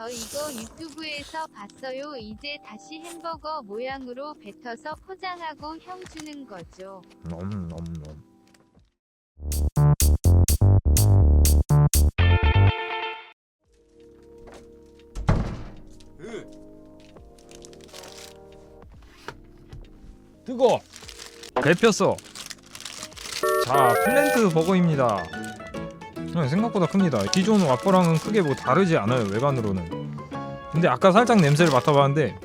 저 이거 유튜브에서 봤어요. 이제 다시 햄버거 모양으로 뱉어서 포장하고 형 주는 거죠. 넘넘넘. 뜨거. 데폈어. 자, 플랜트 버거입니다. 네, 생각보다 큽니다. 기존 와퍼랑은 크게 뭐 다르지 않아요 외관으로는. 근데 아까 살짝 냄새를 맡아봤는데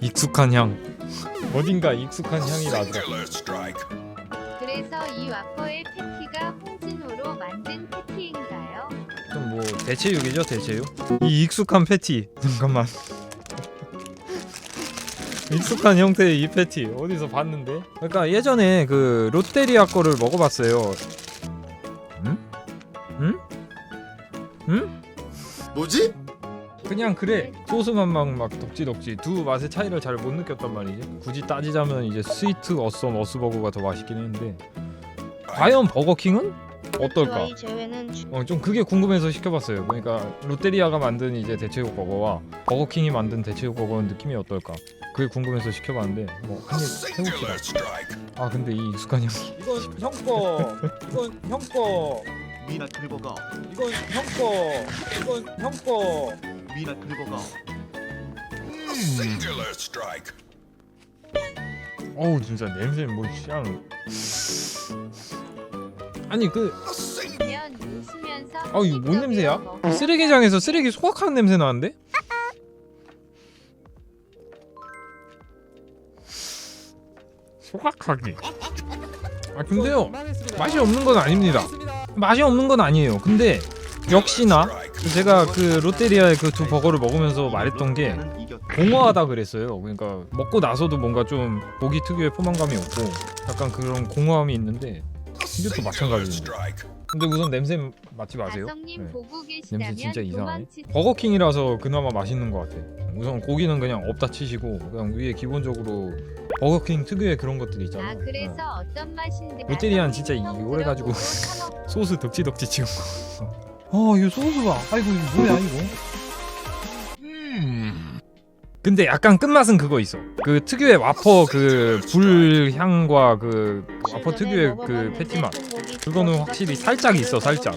익숙한 향. 어딘가 익숙한 향이 나더라. 그래서 이 와퍼의 패티가 홍진호로 만든 패티인가요? 좀 뭐 대체육이죠 대체육 이 익숙한 패티 잠깐만 익숙한 형태의 이 패티 어디서 봤는데 그러니까 예전에 그 롯데리아 거를 먹어봤어요 그냥 그래 소스만 막, 막 덕지덕지 두 맛의 차이를 잘 못 느꼈단 말이지 굳이 따지자면 이제 스위트 어썸 어스버거가 더 맛있긴 했는데 과연 버거킹은 어떨까? 이 제외는 주- 어 좀 그게 궁금해서 시켜봤어요. 그러니까 롯데리아가 만든 이제 대체육 버거와 버거킹이 만든 대체육 버거는 느낌이 어떨까? 그게 궁금해서 시켜봤는데 뭐 한입 해봅시다. 아 근데 이 익숙한 향. 이건 형 거. 이건 형 거. 미라클 버거 이건 형 거. 이건 형 거. 미라클 버거 어우 진짜 냄새 뭐 그냥. 아니 그면 웃으면서 아 이거 뭔 냄새야? 쓰레기장에서 쓰레기 소각하는 냄새 나는데? 소각하기. 아 근데요 맛이 없는 건 아닙니다. 맛이 없는 건 아니에요. 근데 역시나 제가 그 롯데리아의 그 두 버거를 먹으면서 말했던 게 공허하다 그랬어요. 그러니까 먹고 나서도 뭔가 좀 고기 특유의 포만감이 없고 약간 그런 공허함이 있는데 이것도 마찬가지입니다. 근데 우선 냄새 맡지 마세요. 네. 냄새 진짜 이상하네. 버거킹이라서 그나마 맛있는 것 같아. 우선 고기는 그냥 없다 치시고 그냥 위에 기본적으로 버거킹 특유의 그런 것들이 있잖아. 아 그래서 어. 어떤 맛인데 롯데리아는 진짜 이형 오래 가지고 들어보고 사 먹- 소스 덕지덕지 찍은 거. 어, 이거 소스 봐. 아이고 이거 뭐야 이거? 근데 약간 끝맛은 그거 있어. 그 특유의 와퍼 그 불향과 그 와퍼 특유의 그 패티 맛. 그거는 확실히 살짝 있어, 살짝.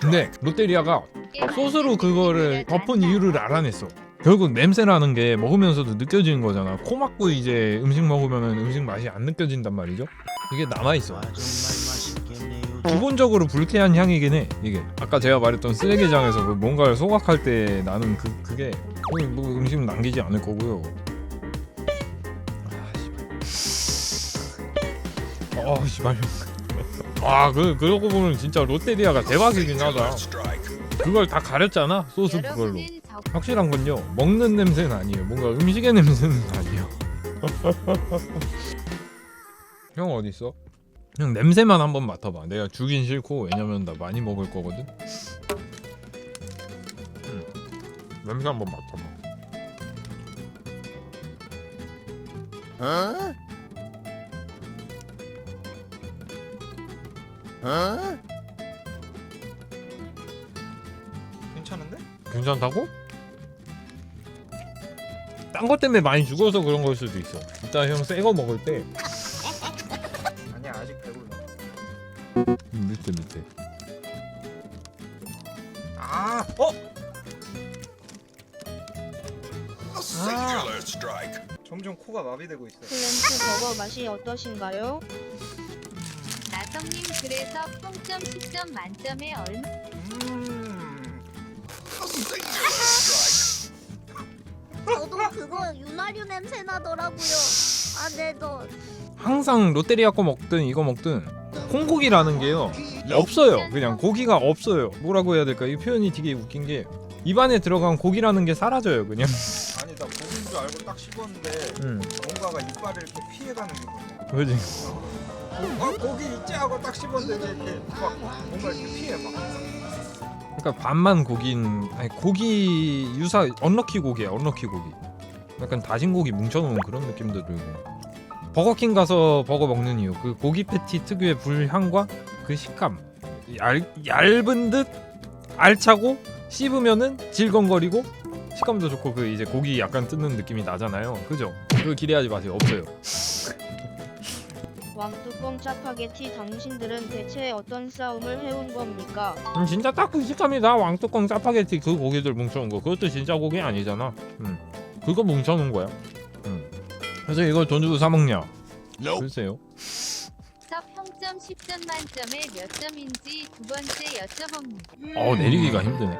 근데 롯데리아가 소스로 그거를 덮은 이유를 알아냈어. 결국 냄새라는 게 먹으면서도 느껴지는 거잖아. 코 막고 이제 음식 먹으면 음식 맛이 안 느껴진단 말이죠. 이게 남아 있어. 기본적으로 불쾌한 향이긴 해. 이게 아까 제가 말했던 쓰레기장에서 그 뭔가를 소각할 때 나는 그 그게 거의 뭐 음식을 남기지 않을 거고요. 아 씨발. 아그 그러고 보면 진짜 롯데리아가 대박이긴 하다. 그걸 다 가렸잖아 소스 그걸로. 확실한 건요 먹는 냄새는 아니에요 뭔가 음식의 냄새는 아니에요 형 어디 있어? 형 냄새만 한번 맡아봐 내가 주긴 싫고 왜냐면 나 많이 먹을 거거든 응. 냄새 한번 맡아봐 어? 어? 괜찮은데? 괜찮다고? 딴 것 때문에 많이 죽어서 그런 걸 수도 있어 일단 형 새 거 먹을 때 밑에 밑에 아, 어? 점점 코가 마비되고 있어. 플랜트 버거 맛이 어떠신가요? 나성님 그래서 평점 10점 만점에 얼마 음. 저도 그거 윤활유 냄새 나더라고요. 아, 네, 너 항상 롯데리아 거 먹든 이거 먹든 콩고기라는 게요 없어요. 그냥 고기가 없어요. 뭐라고 해야 될까? 이 표현이 되게 웃긴 게 입안에 들어간 고기라는 게 사라져요 그냥. 아니 나 고기인 줄 알고 딱 씹었는데 음. 뭔가가 이빨을 이렇게 피해가는 기분이야. 그지. 어 고기 있지 하고 딱 씹었는데 이렇게 막 뭔가 이렇게 피해 막. 그러니까 반만 고기인 아니 고기 유사 언럭키 고기야 언럭키 고기. 약간 다진 고기 뭉쳐놓은 그런 느낌도 들고. 버거킹 가서 버거 먹는 이유 그 고기 패티 특유의 불향과 그 식감 얇, 얇은 듯 알차고 씹으면은 질겅거리고 식감도 좋고 그 이제 고기 약간 뜯는 느낌이 나잖아요. 그죠? 그거 기대하지 마세요. 없어요. 왕뚜껑 짜파게티 당신들은 대체 어떤 싸움을 해온 겁니까? 음, 진짜 딱 그 식감이다. 왕뚜껑 짜파게티 그 고기들 뭉쳐놓은 거. 그것도 진짜 고기 아니잖아. 음. 그거 뭉쳐놓은 거야. 음. 그래서 이걸 돈 주고 사 먹냐? 글쎄요. 서 평점 10점 만점에 몇 점인지 두 번째 여쭤봅니다. 어 내리기가 힘드네.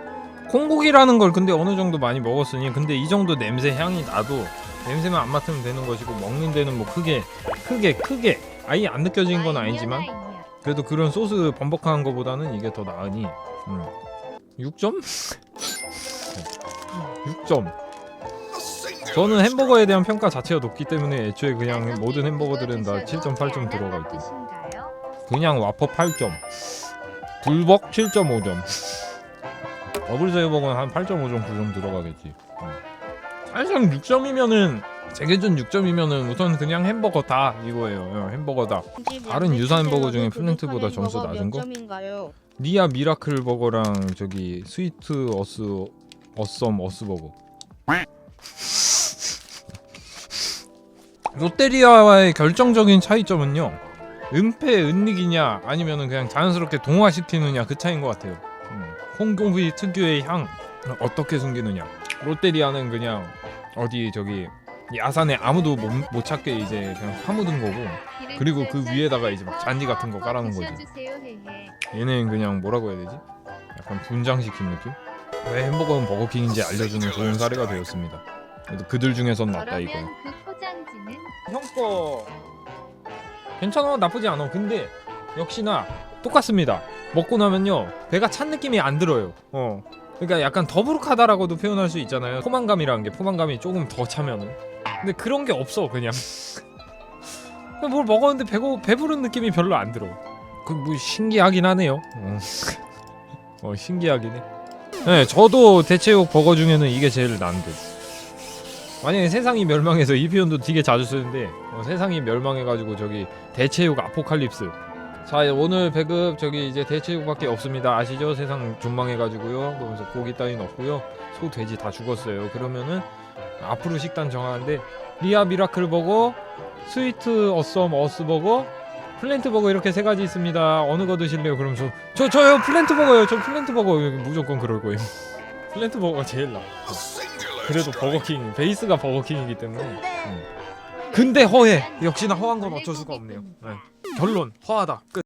콩고기라는 걸 근데 어느 정도 많이 먹었으니 근데 이 정도 냄새 향이 나도 냄새만 안 맡으면 되는 것이고 먹는 데는 뭐 크게 크게 크게 아예 안 느껴지는 건 아니지만 그래도 그런 소스 범벅한 거보다는 이게 더 나으니 음. 6점? 6점 저는 햄버거에 대한 평가 자체가 높기 때문에 애초에 그냥 모든 햄버거들은 다 7.8점 들어가 있고 그냥 와퍼 8점 불벅 7.5점 더블제이버거는 한 8.5점 9점 들어가겠지 음. 사실상 6점이면은 제 기준 6점이면은 우선 그냥 햄버거 다 이거예요 어, 햄버거 다 다른 유사 햄버거 중에 플랜트보다 점수 낮은 거? 점인가요? 니아 미라클 버거랑 저기 스위트 어스 어썸 어스 버거. 롯데리아와의 결정적인 차이점은요. 은폐 은닉이냐 아니면은 그냥 자연스럽게 동화시키느냐 그 차이인 것 같아요. 음. 홍콩의 특유의 향 어떻게 숨기느냐. 롯데리아는 그냥 어디 저기 야산에 아무도 못, 못 찾게 이제 그냥 파묻은 거고 그리고 그 위에다가 이제 막 잔디 같은 거 깔아놓은 거지. 얘는 그냥 뭐라고 해야 되지? 약간 분장시킨 느낌? 왜 햄버거는 버거킹인지 알려주는 좋은 사례가 되었습니다. 그래도 그들 중에선 낫다 이거. 그 포장지는 형거 괜찮아 나쁘지 않아. 근데 역시나 똑같습니다. 먹고 나면요 배가 찬 느낌이 안 들어요. 어. 그러니까 약간 더부룩하다라고도 표현할 수 있잖아요. 포만감이라는 게 포만감이 조금 더 차면은. 근데 그런 게 없어 그냥. 뭘 먹었는데 배고 배부른 느낌이 별로 안 들어. 그 뭐 신기하긴 하네요. 어, 어 신기하긴 해. 네, 저도 대체육 버거 중에는 이게 제일 난데. 만약에 세상이 멸망해서 이 표현도 되게 자주 쓰는데 어, 세상이 멸망해가지고 저기 대체육 아포칼립스. 자 오늘 배급 저기 이제 대체육밖에 없습니다. 아시죠? 세상 존망해가지고요. 그러면서 고기 따윈 없고요. 소 돼지 다 죽었어요. 그러면은 앞으로 식단 정하는데 리아 미라클 버거, 스위트 어썸 어스 버거, 플랜트 버거 이렇게 세 가지 있습니다. 어느 거 드실래요? 그럼 저, 저 저요 플랜트 버거요. 저 플랜트 버거 무조건 그럴 거예요. 플랜트 버거가 제일 나. 그래도 버거킹 베이스가 버거킹이기 때문에. 음. 근데 허해. 역시나 허한 건 어쩔 수가 없네요. 네. 결론 허하다. 끝.